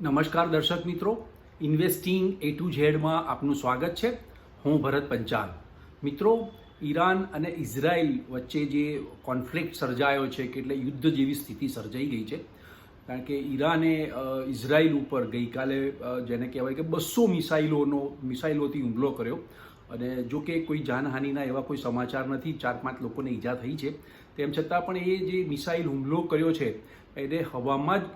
નમસ્કાર દર્શક મિત્રો. ઇન્વેસ્ટિંગ એ ટુ ઝેડમાં આપનું સ્વાગત છે. હું ભરત પંચાલ. મિત્રો, ઈરાન અને ઇઝરાયલ વચ્ચે જે કોન્ફ્લિક્ટ સર્જાયો છે કે એટલે યુદ્ધ જેવી સ્થિતિ સર્જાઈ ગઈ છે, કારણ કે ઈરાને ઇઝરાયલ ઉપર ગઈકાલે જેને કહેવાય કે બસો મિસાઇલોનો, મિસાઇલોથી હુમલો કર્યો. અને જો કે કોઈ જાનહાનિના એવા કોઈ સમાચાર નથી, ચાર પાંચ લોકોને ઈજા થઈ છે. તેમ છતાં પણ એ જે મિસાઇલ હુમલો કર્યો છે, એને હવામાં જ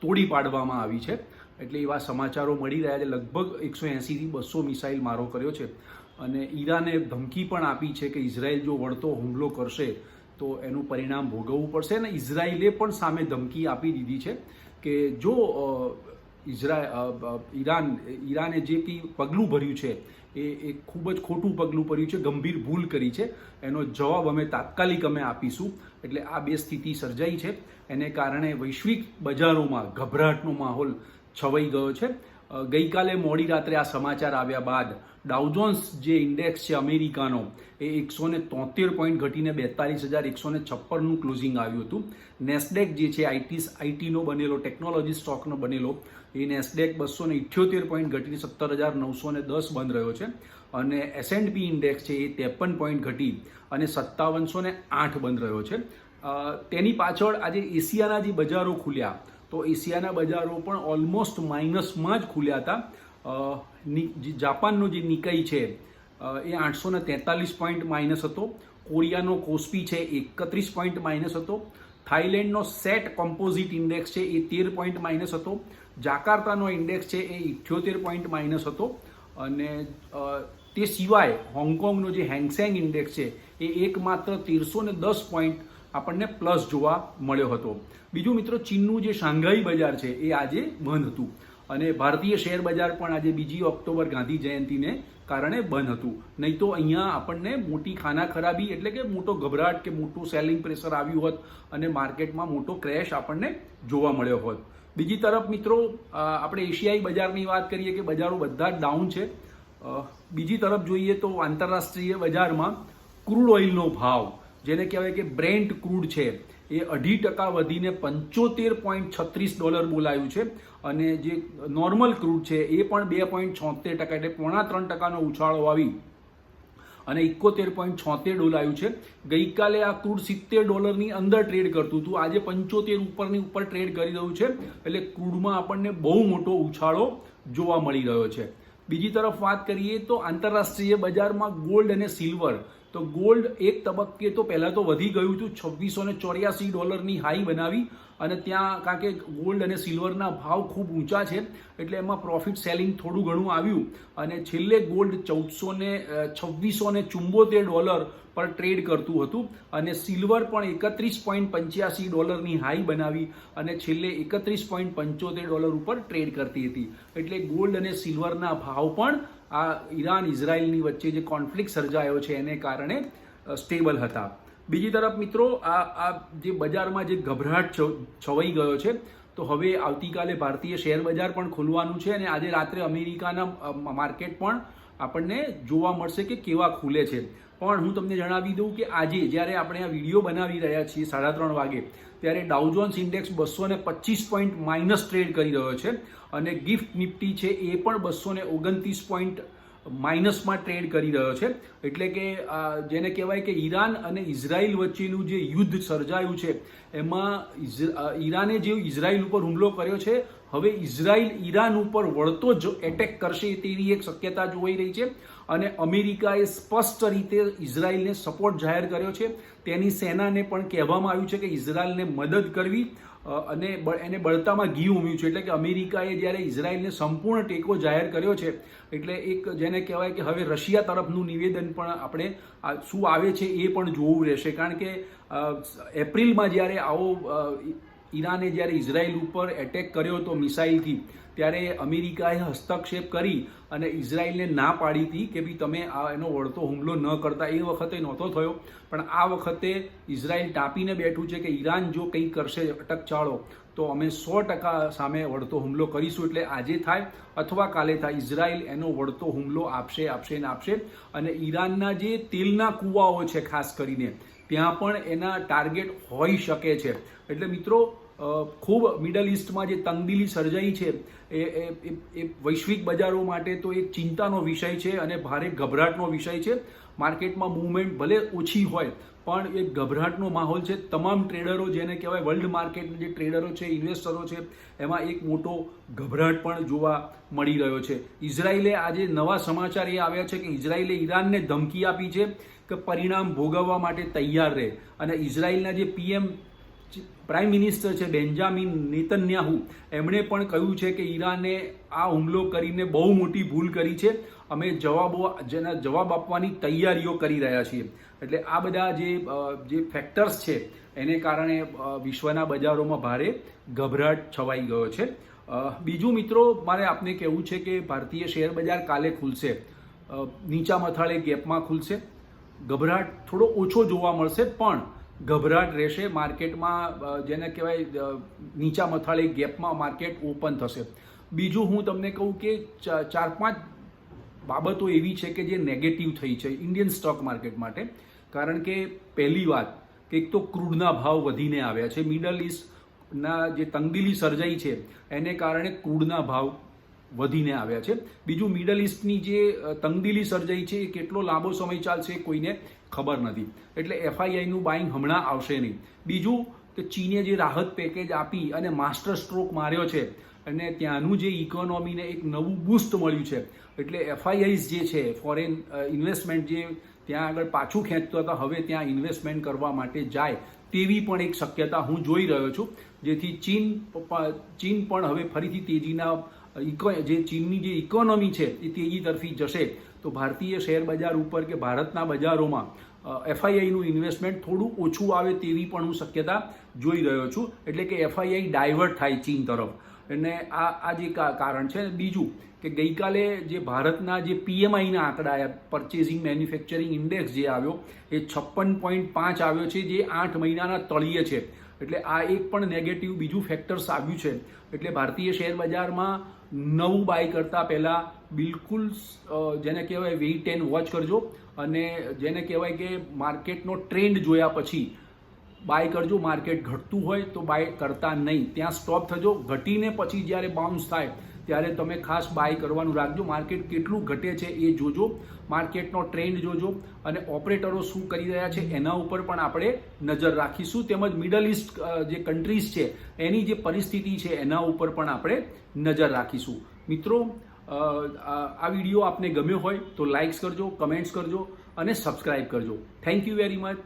તોડી પાડવામાં આવી છે. એટલે એવા સમાચારો મળી રહ્યા છે. લગભગ એકસો એંસીથી બસો મિસાઇલ મારો કર્યો છે. અને ઈરાને ધમકી પણ આપી છે કે ઇઝરાયલ જો વળતો હુમલો કરશે, તો એનું પરિણામ ભોગવવું પડશે. અને ઇઝરાયલે પણ સામે ધમકી આપી દીધી છે કે જો ઇઝરાય ઈરાન, ઈરાને જે કંઈ પગલું ભર્યું છે, એ એ ખૂબ જ ખોટું પગલું ભર્યું છે, ગંભીર ભૂલ કરી છે. એનો જવાબ અમે તાત્કાલિક અમે આપીશું. એટલે આ બે સ્થિતિ સર્જાઈ છે. એને કારણે વૈશ્વિક બજારોમાં ગભરાટનો માહોલ છવાઈ ગયો છે. ગઈકાલે મોડી રાત્રે આ સમાચાર આવ્યા બાદ ડાઉજોન્સ જે ઇન્ડેક્સ છે અમેરિકાનો, એ એકસો ને તોતેર પોઈન્ટ ઘટીને બેતાલીસ હજાર એકસો ને છપ્પનનું ક્લોઝિંગ આવ્યું હતું. નેસ્ડેક જે છે આઈટી આઈટીનો બનેલો, ટેકનોલોજી સ્ટોકનો બનેલો, એ નેસ્ડેક બસો ને ઇઠ્યોતેર પોઈન્ટ ઘટીને સત્તર હજાર નવસો ને દસ બંધ રહ્યો છે. અને એસએનપી ઇન્ડેક્સ છે, એ ત્રેપન પોઈન્ટ ઘટી અને સત્તાવનસો ને આઠ બંધ રહ્યો છે. તેની પાછળ આજે એશિયાના જે બજારો ખુલ્યા તો એશિયાના બજારો પણ ઓલમોસ્ટ માઇનસમાં જ ખુલ્યા હતા. જાપાનનો જે નિકાઈ છે એ આઠસો ને તેતાલીસ પોઈન્ટ માઇનસ હતો. કોરિયાનો કોસ્પી છે, એકત્રીસ પોઈન્ટ માઇનસ હતો. થાઇલેન્ડનો સેટ કોમ્પોઝિટ ઇન્ડેક્સ છે, એ તેર પોઈન્ટ માઇનસ હતો. જાકાર્તાનો ઇન્ડેક્સ છે, એ ઇઠ્યોતેર પોઈન્ટ માઇનસ હતો. અને તે સિવાય હોંગકોંગનો જે હેંગસેંગ ઇન્ડેક્સ છે, એ એકમાત્ર તેરસો ને દસ પોઈન્ટ આપણને પ્લસ જોવા મળ્યો હતો. બીજું મિત્રો, ચીનનું જે શાંઘાઈ બજાર છે, એ આજે બંધ હતું. અને ભારતીય શેર બજાર પણ આજે બીજી ઓક્ટોબર ગાંધી જયંતિને કારણે બંધ હતું. નહીં તો અહીંયા આપણને મોટી ખાના ખરાબી એટલે કે મોટો ગભરાટ કે મોટું સેલિંગ પ્રેશર આવ્યું હોત અને માર્કેટમાં મોટો ક્રેશ આપણને જોવા મળ્યો હોત. બીજી તરફ મિત્રો આપણે એશિયાઈ બજારની વાત કરીએ કે બજારો બધા જ ડાઉન છે. બીજી તરફ જોઈએ તો આંતરરાષ્ટ્રીય બજારમાં ક્રૂડ ઓઇલનો ભાવ જેને કહેવાય કે બ્રેન્ટ ક્રૂડ છે. એ અઢી ટકા વધીને પંચોતેર પોઈન્ટ છત્રીસ ડોલર બોલાયું છે. અને જે નોર્મલ ક્રૂડ છે, એ પણ બે પોઈન્ટ છોતેર ટકા એટલે પોણા ત્રણ ટકાનો ઉછાળો આવી અને ઇકોતેર પોઈન્ટ છોતેર ડોલાયું છે. ગઈકાલે આ ક્રૂડ સિત્તેર ડોલરની અંદર ટ્રેડ કરતું હતું. આજે પંચોતેર ઉપરની ઉપર ટ્રેડ કરી રહ્યું છે. એટલે ક્રૂડમાં આપણને બહુ મોટો ઉછાળો જોવા મળી રહ્યો છે. બીજી તરફ વાત કરીએ તો આંતરરાષ્ટ્રીય બજારમાં ગોલ્ડ અને સિલ્વર તો ગોલ્ડ એક તબક્કે તો પહેલાં તો વધી ગયું હતું. છવ્વીસો ને ચોર્યાસી ડોલરની હાઈ બનાવી અને ત્યાં કારણ કે ગોલ્ડ અને સિલ્વરના ભાવ ખૂબ ઊંચા છે, એટલે એમાં પ્રોફિટ સેલિંગ થોડું ઘણું આવ્યું. અને છેલ્લે ગોલ્ડ ચૌદસો ને છવ્વીસો ને ચુંબોતેર ડોલર પર ટ્રેડ કરતું હતું અને સિલ્વર પણ એકત્રીસ પોઈન્ટ પંચ્યાસી ડોલરની હાઈ બનાવી અને છેલ્લે એકત્રીસ પોઈન્ટ પંચોતેર ડોલર ઉપર ટ્રેડ કરતી હતી. એટલે ગોલ્ડ અને સિલ્વરના ભાવ પણ આ ઈરાન, ઇઝરાયલની વચ્ચે જે કોન્ફ્લિક્ટ સર્જાયો છે એને કારણે સ્ટેબલ હતા. બીજી તરફ મિત્રો, આ આ જે બજારમાં જે ગભરાટ છવાઈ ગયો છે, તો હવે આવતીકાલે ભારતીય શેર બજાર પણ ખુલવાનું છે અને આજે રાત્રે અમેરિકાના માર્કેટ પણ આપણને જોવા મળશે કે કેવા ખુલે છે. પણ હું તમને જણાવી દઉં કે આજે જ્યારે આપણે આ વીડિયો બનાવી રહ્યા છીએ સાડા ત્રણ વાગે ત્યારે ડાઉજોન્સ ઇન્ડેક્સ બસો ને પચીસ પોઈન્ટ માઇનસ ટ્રેડ કરી રહ્યો છે. અને ગિફ્ટ નિફ્ટી છે એ પણ બસો ઓગણત્રીસ પોઈન્ટ માઇનસમાં ટ્રેડ કરી રહ્યો છે. એટલે કે જેને કહેવાય કે ઈરાન અને ઇઝરાયલ વચ્ચેનું જે યુદ્ધ સર્જાયું છે, એમાં ઈરાને જે ઇઝરાયલ ઉપર હુમલો કર્યો છે, હવે ઇઝરાયલ ઈરાન ઉપર વળતો જ એટેક કરશે તેવી એક શક્યતા જોવાઈ રહી છે. અને અમેરિકાએ સ્પષ્ટ રીતે ઇઝરાયલને સપોર્ટ જાહેર કર્યો છે. તેની સેનાને પણ કહેવામાં આવ્યું છે કે ઇઝરાયલને મદદ કરવી અને એને બળતામાં ઘી ઉમ્યું છે. એટલે કે અમેરિકાએ જ્યારે ઇઝરાયલને સંપૂર્ણ ટેકો જાહેર કર્યો છે, એટલે એક જેને કહેવાય કે હવે રશિયા તરફનું નિવેદન પણ આપણે શું આવે છે એ પણ જોવું રહેશે. કારણ કે એપ્રિલમાં જ્યારે આવો ઈરાને જ્યારે ઇઝરાયલ ઉપર એટેક કર્યો હતો મિસાઇલથી, ત્યારે અમેરિકાએ હસ્તક્ષેપ કરી અને ઇઝરાયલને ના પાડી હતી કે ભાઈ તમે આ એનો વળતો હુમલો ન કરતા. એ વખતે નહોતો થયો, પણ આ વખતે ઇઝરાયલ ટાપીને બેઠું છે કે ઈરાન જો કંઈ કરશે અટકચાળો તો અમે સો ટકા સામે વળતો હુમલો કરીશું. એટલે આજે થાય અથવા કાલે થાય, ઇઝરાયલ એનો વળતો હુમલો આપશે આપશે ને આપશે. અને ઈરાનના જે તેલના કૂવાઓ છે, ખાસ કરીને, ત્યાં પણ એના ટાર્ગેટ હોઈ શકે છે. એટલે મિત્રો ખૂબ મિડલ ઇસ્ટમાં જે તંગદિલી સર્જાઈ છે, એ, એ- વૈશ્વિક બજારો માટે તો એક ચિંતાનો વિષય છે અને ભારે ગભરાટનો વિષય છે. માર્કેટમાં મૂવમેન્ટ ભલે ઓછી હોય, પણ એક ગભરાટનો માહોલ છે. તમામ ટ્રેડરો જેને કહેવાય વર્લ્ડ માર્કેટના જે ટ્રેડરો છે ઇન્વેસ્ટરો છે, એમાં એક મોટો ગભરાટ પણ જોવા મળી રહ્યો છે. ઇઝરાયલે આજે નવા સમાચાર એ આવ્યા છે કે ઇઝરાયલે ઈરાનને ધમકી આપી છે કે પરિણામ ભોગવવા માટે તૈયાર રહે. અને ઇઝરાયલના જે પીએમ પ્રાઇમ મિનિસ્ટર છે બેન્જામિન નેતન્યાહુ. એમણે પણ કહ્યું છે કે ઈરાને આ હુમલો કરીને બહુ મોટી ભૂલ કરી છે. અમે જવાબો જેના જવાબ આપવાની તૈયારીઓ કરી રહ્યા છીએ. એટલે આ બધા જે જે ફેક્ટર્સ છે, એને કારણે વિશ્વના બજારોમાં ભારે ગભરાટ છવાઈ ગયો છે. બીજું મિત્રો, મારે આપને કહેવું છે કે ભારતીય શેર બજાર કાલે ખુલશે. નીચા મથાળે ગેપમાં ખુલશે. ગભરાટ થોડો ઓછો જોવા મળશે, પણ ગભરાટ રહેશે. માર્કેટમાં જેને કહેવાય નીચા મથાળે ગેપમાં માર્કેટ ઓપન થશે. બીજું હું તમને કહું કે ચાર પાંચ બાબતો એવી છે કે જે નેગેટિવ થઈ છે ઇન્ડિયન સ્ટોક માર્કેટ માટે. કારણ કે પહેલી વાત, કે એક તો ક્રૂડના ભાવ વધીને આવ્યા છે. મિડલ ઇસ્ટના જે તંગદીલી સર્જાઈ છે, એને કારણે ક્રૂડના ભાવ વધીને આવ્યા છે. બીજું મિડલ ઇસ્ટની જે તંગદિલી સર્જાઈ છે, એ કેટલો લાંબો સમય ચાલશે કોઈને ખબર નથી. એટલે એફઆઈઆઈનું બાઇંગ હમણાં આવશે નહીં. બીજું કે ચીને જે રાહત પેકેજ આપી અને માસ્ટર સ્ટ્રોક માર્યો છે, અને ત્યાંનું જે ઇકોનોમીને એક નવું બૂસ્ટ મળ્યું છે. એટલે એફઆઈઆઈસ જે છે ફોરેન ઇન્વેસ્ટમેન્ટ જે ત્યાં આગળ પાછું ખેંચતો હતા, હવે ત્યાં ઇન્વેસ્ટમેન્ટ કરવા માટે જાય તેવી પણ એક શક્યતા હું જોઈ રહ્યો છું. જેથી ચીન ચીન પણ હવે ફરીથી તેજીના ઇકો જે ચીનની જે ઇકોનોમી છે, એ તેજી તરફી જશે. તો ભારતીય શેર બજાર ઉપર કે ભારતના બજારોમાં એફઆઈઆઈનું ઇન્વેસ્ટમેન્ટ થોડું ઓછું આવે તેવી પણ હું શક્યતા જોઈ રહ્યો છું. એટલે કે એફઆઈઆઈ ડાયવર્ટ થાય ચીન તરફ. અને આ આ જે કારણ છે બીજું કે ગઈકાલે જે ભારતના જે પીએમઆઈના આંકડા આવ્યા પરચેઝિંગ મેન્યુફેક્ચરિંગ ઇન્ડેક્સ જે આવ્યો, એ છપ્પન પોઈન્ટ પાંચ આવ્યો છે, જે આઠ મહિનાના તળિયે છે. એટલે આ એક પણ નેગેટિવ બીજું ફેક્ટર્સ આવ્યું છે. એટલે ભારતીય શેર બજારમાં નવું બાય કરતાં પહેલાં બિલકુલ જેને કહેવાય વેઇટ એન્ડ વોચ કરજો. અને જેને કહેવાય કે માર્કેટનો ટ્રેન્ડ જોયા પછી બાય કરજો. માર્કેટ ઘટતું હોય તો બાય કરતા નહીં. ત્યાં સ્ટોપ થજો. ઘટીને પછી જ્યારે બાઉન્સ થાય ત્યારે તમે ખાસ બાય કરવાનું રાખજો. માર્કેટ કેટલું ઘટે છે એ જોજો. માર્કેટનો ટ્રેન્ડ જોજો. અને ઓપરેટરો શું કરી રહ્યા છે એના ઉપર પણ આપણે નજર રાખીશું. તેમજ મિડલ ઇસ્ટ જે કન્ટ્રીઝ છે, એની જે પરિસ્થિતિ છે એના ઉપર પણ આપણે નજર રાખીશું. મિત્રો આ વીડિયો આપને ગમ્યો હોય તો લાઇક્સ કરજો કમેન્ટ્સ કરજો અને સબસ્ક્રાઇબ કરજો. Thank you very much